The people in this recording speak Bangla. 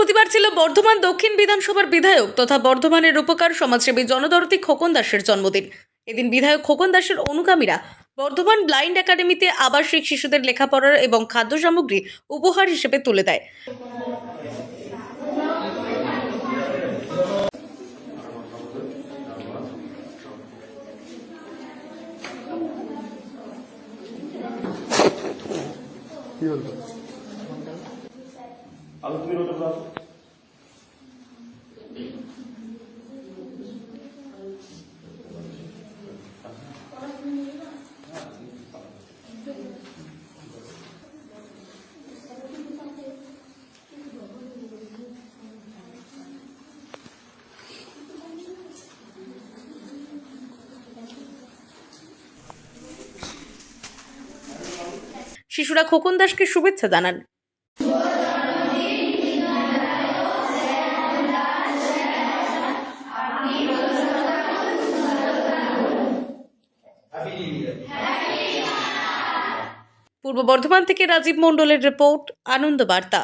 বৃহস্পতিবার ছিল বর্ধমান দক্ষিণ বিধানসভার বিধায়ক তথা বর্ধমানের রূপকার সমাজসেবী জনদরতি খোকন দাসের জন্মদিন। এদিন বিধায়ক খোকন দাসের অনুগামীরা বর্ধমান ব্লাইন্ড একাডেমিতে আবাসিক শিশুদের লেখাপড়ার এবং খাদ্য সামগ্রী উপহার হিসেবে তুলে দেয়। কি তুমি শিশুরা খোকন দাসকে শুভেচ্ছা জানান। পূর্ব বর্ধমান থেকে রাজীব মন্ডলের রিপোর্ট আনন্দ বার্তা